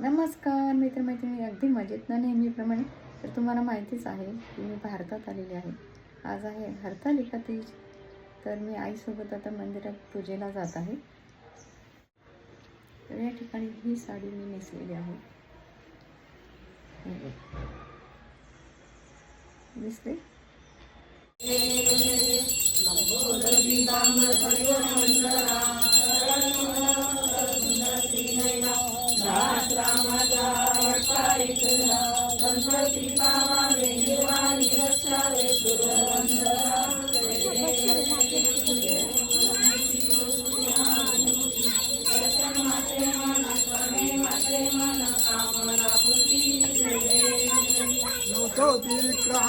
नमस्कार मित्रमैत्रिणी. अगदी मजेत ना नेहमीप्रमाणे तर तुम्हाला माहितीच आहे की मी भारतात आलेली आहे. आज आहे हरतालिका तीज तर मी आईसोबत आता मंदिरात पूजेला जात आहे. तर या ठिकाणी ही साडी मी नेसलेली आहे. दिसते ಜ್ಯೋತಿರ್ಗ್ರಹ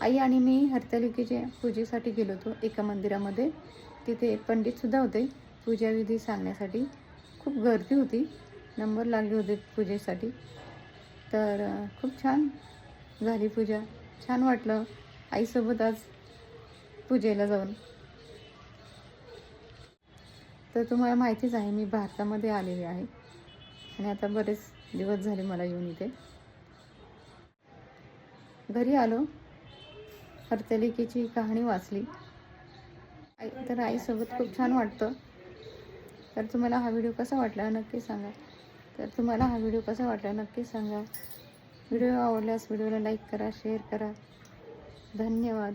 आई आणि मी हरतालिकेच्या पूजेसाठी गेलो होतो एका मंदिरामध्ये. तिथे पंडितसुद्धा होते. पूजाविधी सांगण्यासाठी खूप गर्दी होती. नंबर लागले होते पूजेसाठी. तर खूप छान झाली पूजा. छान वाटलं आईसोबत आज पूजेला जाऊन. तर तुम्हाला माहितीच आहे मी भारतामध्ये आलेली आहे. आणि आता बरेच दिवस झाले मला येऊन इथे. घरी आलो. हर्तलिकेची कहाणी वाचली. आई तर आईसोबत खूप छान वाटतं. तर तुम्हाला हा व्हिडिओ कसा वाटला नक्की सांगा. तर तुम्हाला हा व्हिडिओ कसा वाटला नक्की सांगा. व्हिडिओ आवडल्यास व्हिडिओला लाईक करा शेअर करा. धन्यवाद.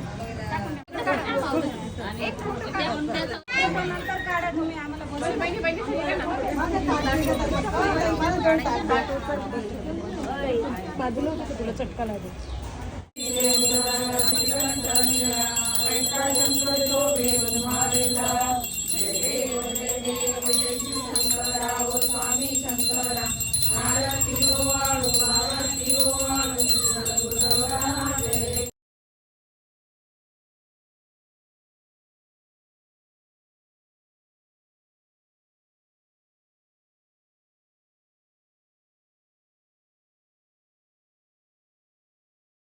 चटका लागेल.